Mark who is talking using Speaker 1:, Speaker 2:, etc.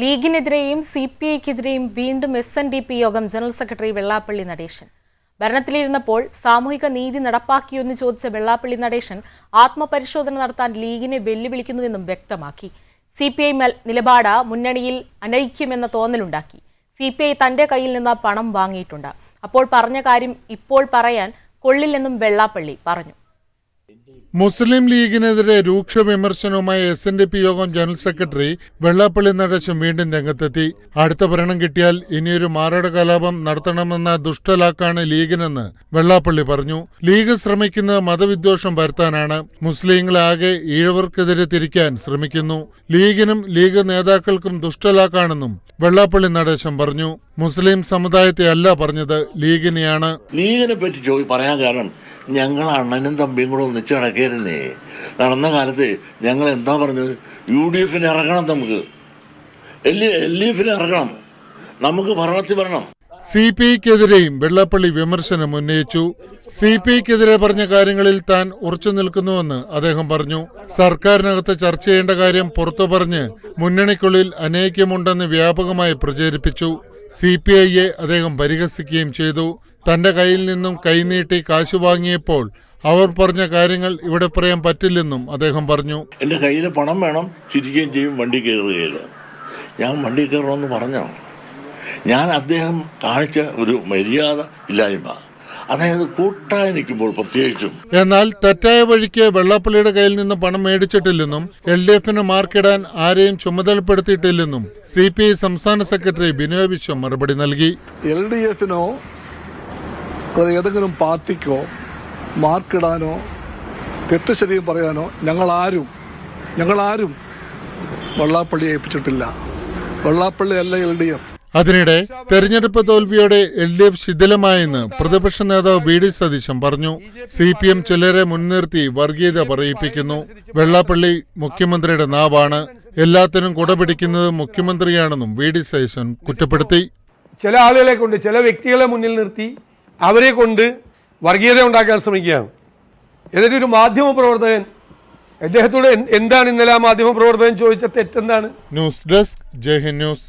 Speaker 1: ലീഗിനെതിരെയും C P ഐക്കെതിരെയും വീണ്ടും S N D P യോഗം ജനറൽ സെക്രട്ടറി വെള്ളാപ്പള്ളി നടേശൻ. ഭരണത്തിലിരുന്നപ്പോൾ സാമൂഹിക നീതി നടപ്പാക്കിയെന്ന് ചോദിച്ച വെള്ളാപ്പള്ളി നടേശൻ ആത്മപരിശോധന നടത്താൻ ലീഗിനെ വെല്ലുവിളിക്കുന്നുവെന്നും വ്യക്തമാക്കി. സി പി ഐ നിലപാട് മുന്നണിയിൽ അനൈക്യമെന്ന തോന്നലുണ്ടാക്കി. സി പി ഐ തന്റെ കയ്യിൽ നിന്ന് പണം വാങ്ങിയിട്ടുണ്ട്. അപ്പോൾ പറഞ്ഞ കാര്യം ഇപ്പോൾ പറയാൻ കൊള്ളില്ലെന്നും വെള്ളാപ്പള്ളി പറഞ്ഞു.
Speaker 2: മുസ്ലിം ലീഗിനെതിരെ രൂക്ഷ വിമർശനവുമായി എസ് എൻ ഡി പി യോഗം ജനറൽ സെക്രട്ടറി വെള്ളാപ്പള്ളി നടേശൻ വീണ്ടും രംഗത്തെത്തി. അടുത്ത ഭരണം കിട്ടിയാൽ ഇനിയൊരു മാറാട കലാപം നടത്തണമെന്ന ദുഷ്ടലാക്കാണ് ലീഗിനെന്ന് വെള്ളാപ്പള്ളി പറഞ്ഞു. ലീഗ് ശ്രമിക്കുന്നത് മതവിദ്വേഷം വരുത്താനാണ് മുസ്ലിങ്ങളാകെ ഈഴവർക്കെതിരെ തിരിക്കാൻ ശ്രമിക്കുന്നു. ലീഗിനും ലീഗ് നേതാക്കൾക്കും ദുഷ്ടലാക്കാണെന്നും വെള്ളാപ്പള്ളി നടേശൻ പറഞ്ഞു. മുസ്ലിം സമുദായത്തെ അല്ല പറഞ്ഞത് ലീഗിനെയാണ്.
Speaker 3: ലീഗിനെ പറ്റി ചോദി പറയാൻ കാരണം ഞങ്ങൾ അണ്ണനും തമ്പിയും കൂടെ ഒന്നിച്ച് കിടക്കരുന്നേ നടന്ന കാലത്ത് ഞങ്ങൾ എന്താ പറഞ്ഞത്? യു ഡി എഫിന് ഇറങ്ങണം നമുക്ക്. എൽ എൽ എഫിന് ഇറങ്ങണം. നമുക്ക് ഭരണത്തിൽ വരണം.
Speaker 2: സി പി ഐക്കെതിരെയും വെള്ളപ്പള്ളി വിമർശനം ഉന്നയിച്ചു. സി പി ഐക്കെതിരെ പറഞ്ഞ കാര്യങ്ങളിൽ താൻ ഉറച്ചു നിൽക്കുന്നുവെന്ന് അദ്ദേഹം പറഞ്ഞു. സർക്കാരിനകത്ത് ചർച്ച ചെയ്യേണ്ട കാര്യം പുറത്തു പറഞ്ഞ് മുന്നണിക്കുള്ളിൽ അനൈക്യമുണ്ടെന്ന് വ്യാപകമായി പ്രചരിപ്പിച്ചു. സി പി ഐയെ അദ്ദേഹം പരിഹസിക്കുകയും ചെയ്തു. തന്റെ കയ്യിൽ നിന്നും കൈനീട്ടി കാശു വാങ്ങിയപ്പോൾ അവർ പറഞ്ഞ കാര്യങ്ങൾ ഇവിടെ പറയാൻ പറ്റില്ലെന്നും അദ്ദേഹം പറഞ്ഞു.
Speaker 3: എന്റെ കയ്യിൽ പണം വേണം ചിരിക്കുകയും ചെയ്യും വണ്ടി കയറുകയില്ല ഞാൻ വണ്ടി കയറണമെന്ന് പറഞ്ഞോ? ഞാൻ അദ്ദേഹം കാണിച്ച ഒരു മര്യാദ ഇല്ലായ്മ. അതായത് കൂട്ടായി നിൽക്കുമ്പോൾ പ്രത്യേകിച്ചും.
Speaker 2: എന്നാൽ തെറ്റായ വഴിക്ക് വെള്ളാപ്പള്ളിയുടെ കയ്യിൽ നിന്ന് പണം മേടിച്ചിട്ടില്ലെന്നും എൽ ഡി എഫിന് മാർക്കിടാൻ ആരെയും ചുമതലപ്പെടുത്തിയിട്ടില്ലെന്നും സി പി ഐ സംസ്ഥാന സെക്രട്ടറി ബിനോയ് വിശ്വം മറുപടി നൽകി.
Speaker 4: എൽ ഡി എഫിനോ അത് ഏതെങ്കിലും പാർട്ടിക്കോ മാർക്കിടാനോ തെറ്റ് ശരിയും പറയാനോ ഞങ്ങളാരും ഞങ്ങളാരും വെള്ളാപ്പള്ളി ഏൽപ്പിച്ചിട്ടില്ല. വെള്ളാപ്പള്ളി അല്ല എൽ ഡി എഫ്.
Speaker 2: അതിനിടെ തെരഞ്ഞെടുപ്പ് തോൽവിയോടെ എൽ ഡി എഫ് ശിഥിലമായെന്ന് പ്രതിപക്ഷ നേതാവ് വി ഡി സതീശൻ പറഞ്ഞു. സി പി എം ചിലരെ മുൻനിർത്തി വർഗീയത പറയിപ്പിക്കുന്നു. വെള്ളാപ്പള്ളി മുഖ്യമന്ത്രിയുടെ നാവാണ്. എല്ലാത്തിനും കുടപിടിക്കുന്നത് മുഖ്യമന്ത്രിയാണെന്നും വി ഡി സതീശൻ കുറ്റപ്പെടുത്തി.
Speaker 5: ചില ആളുകളെ കൊണ്ട് ചില വ്യക്തികളെ മുന്നിൽ നിർത്തി അവരെ കൊണ്ട് വർഗീയത ഉണ്ടാക്കാൻ ശ്രമിക്കുകയാണ്. എന്നിട്ട് ഒരു മാധ്യമ പ്രവർത്തകൻ അദ്ദേഹത്തോട് എന്താണ് ഇന്നലെ ആ മാധ്യമ പ്രവർത്തകൻ ചോദിച്ച തെറ്റെന്താണ്?
Speaker 2: News desk Jai news.